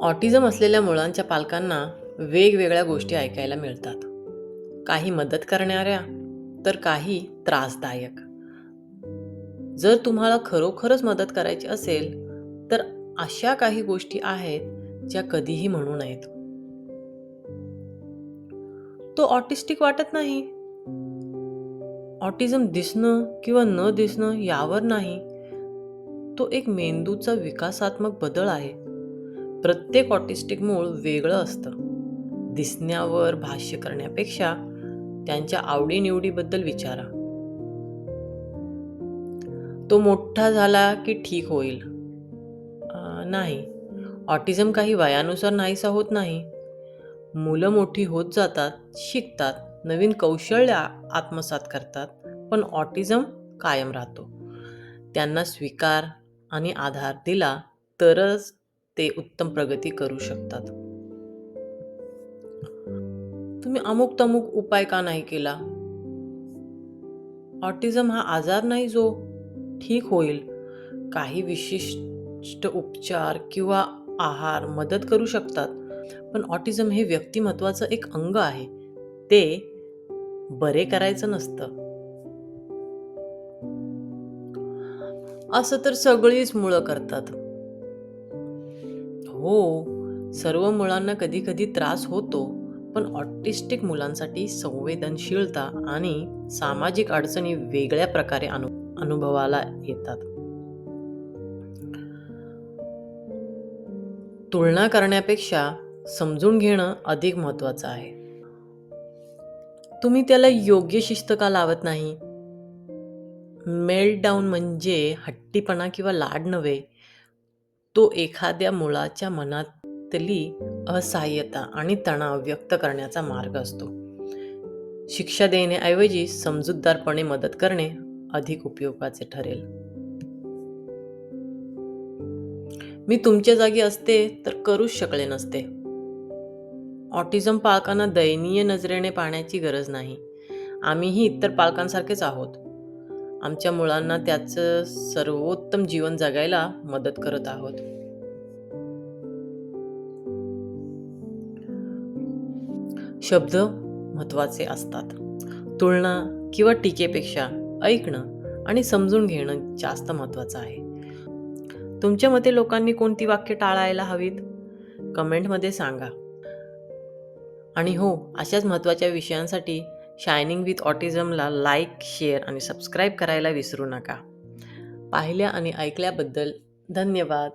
Autism असलेल्या मुलांच्या पालकांना वेगवेगळ्या गोष्टी ऐकायला मिळतात. काही मदत करणाऱ्या तर काही त्रासदायक. जर तुम्हाला खरोखरच मदत करायची असेल तर अशा काही गोष्टी आहेत ज्या कधीही म्हणू नयेत. तो ऑटिस्टिक वाटत नाही. ऑटिझम दिसणं किंवा न दिसणं यावर नाही. तो एक मेंदूचा विकासात्मक बदल आहे. प्रत्येक ऑटिस्टिक मूळ वेगळं असतं. दिसण्यावर भाष्य करण्यापेक्षा त्यांच्या आवडीनिवडीबद्दल विचारा. तो मोठा झाला की ठीक होईल? नाही. ऑटिझम काही वयानुसार नाहीसा होत नाही. मुलं मोठी होत जातात शिकतात नवीन कौशल्य आत्मसात करतात पण ऑटिझम कायम राहतो. त्यांना स्वीकार आणि आधार दिला तरच ते उत्तम प्रगती करू शकतात. तुम्ही अमुक तमुक उपाय का नाही केला? ऑटिझम हा आजार नाही जो ठीक होईल. काही विशिष्ट उपचार किंवा आहार मदत करू शकतात. पण ऑटिझम हे व्यक्तिमत्वाचं एक अंग आहे. ते बरे करायचं नसतं. असं तर सगळीच मुळं करतात. हो सर्व मुलांना कधी कधी त्रास होतो पण ऑटिस्टिक मुलांसाठी संवेदनशीलता आणि सामाजिक अडचणी वेगळ्या प्रकारे अनु अनुभवाला येतात. तुलना करण्यापेक्षा समजून घेणं अधिक महत्त्वाचं आहे. तुम्ही त्याला योग्य शिस्त का लावत नाही? मेल्टडाऊन म्हणजे हट्टीपणा किंवा लाड नव्हे तो एखाद्या मुळाच्या मनातली असहाय्यता आणि तणाव व्यक्त करण्याचा मार्ग असतो. शिक्षा देण्याऐवजी समजूतदारपणे मदत करणे अधिक उपयोगाचे ठरेल. मी तुमच्या जागी असते तर करूच शकले नसते. ऑटिझम पालकांना दयनीय नजरेने पाहण्याची गरज नाही. आम्हीही इतर पालकांसारखेच आहोत. आमच्या मुळांना त्याचं सर्वोत्तम जीवन जगायला मदत करत आहोत. शब्द महत्त्वाचे असतात. तुलना किंवा टीकेपेक्षा ऐकणं आणि समजून घेणं जास्त महत्वाचं आहे. तुमच्या मते लोकांनी कोणती वाक्य टाळायला हवीत? कमेंटमध्ये सांगा. आणि हो अशाच महत्त्वाच्या विषयांसाठी शायनिंग विथ ऑटिझमला लाईक शेअर आणि सबस्क्राईब करायला विसरू नका. पाहिल्या आणि ऐकल्याबद्दल धन्यवाद.